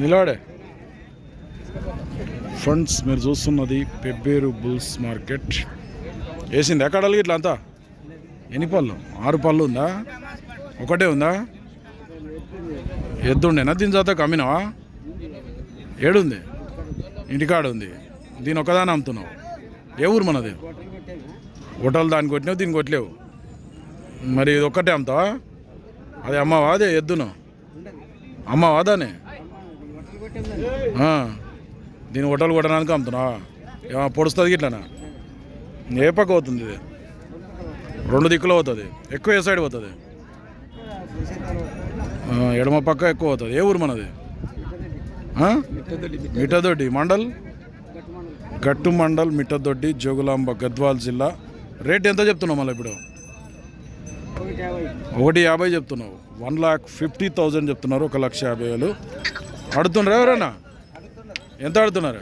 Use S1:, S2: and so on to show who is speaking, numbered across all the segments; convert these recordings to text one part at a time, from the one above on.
S1: నిలబడే ఫ్రెండ్స్ మీరు చూస్తున్నది పెబ్బేరు బుల్స్ మార్కెట్. వేసింది ఎక్కడ ఇట్లా అంతా? ఎన్ని పళ్ళు? ఆరు పళ్ళు ఉందా? ఒకటే ఉందా? ఎద్దుండేనా? దీని జాత కమ్మినావా ఏడుంది? ఇంటికాడ ఉంది. దీని ఒకదాని అమ్ముతున్నావు. ఏ ఊరు మనది? హోటల్ దానికి కొట్టినావు దీనికి కొట్టలేవు. మరి ఇది ఒక్కటే అమ్ముతావా? అదే అమ్మావా? అదే ఎద్దును? అమ్మావా దానే దీని హోటల్ కొట్టడానికి అమ్ముతున్నా ఏమో పొడుస్తుంది ఇట్లానా ఏ పక్క పోతుంది ఇది. రెండు దిక్కులు అవుతుంది ఎక్కువ ఏ సైడ్ పోతుంది? ఎడమ పక్క ఎక్కువ అవుతుంది ఏ ఊరు మనది? మిఠదొడ్డి మండల్? గట్టు మండల్ మిఠదొడ్డి జోగులాంబ గద్వాల్ జిల్లా. రేట్ ఎంత చెప్తున్నావు మళ్ళీ ఇప్పుడు? ఒకటి యాభై చెప్తున్నావు. వన్ లాక్ ఫిఫ్టీ థౌజండ్ చెప్తున్నారు. ఒక లక్ష యాభై వేలు. అడుగుతున్నారా ఎవరైనా ఎంత అడుగుతున్నారు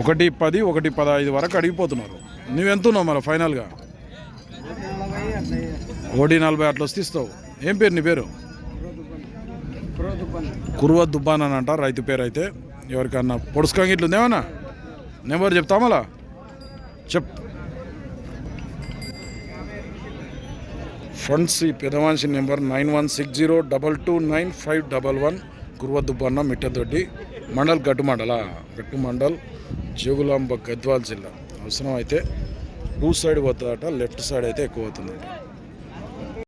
S2: ఒకటి పది ఒకటి పదహైదు
S1: పది వరకు అడిగిపోతున్నారు. నువ్వెంత ఉన్నావు మళ్ళీ ఫైనల్గా?
S2: ఒకటి నలభై అట్లా
S1: వస్తే ఇస్తావు. ఏం పేరు నీ పేరు? కుర్వ దుబ్బాన్ అని అంటారు రైతు పేరు అయితే. ఎవరికన్నా పొడుచుకోంగి ఇట్లా ఉందేమన్నా నెంబర్ చెప్తా చెప్. ఫ్రెండ్స్ ఈ Pedavamshi number nine one six zero double two nine five double one గురువద్దుబన్న Mittadoddi mandal Gattu మండల గట్టు మండల్ జోగులాంబ గద్వాల్ జిల్లా. అవసరం అయితే టూ సైడ్ పోతుందట లెఫ్ట్ సైడ్ అయితే ఎక్కువ అవుతుందండి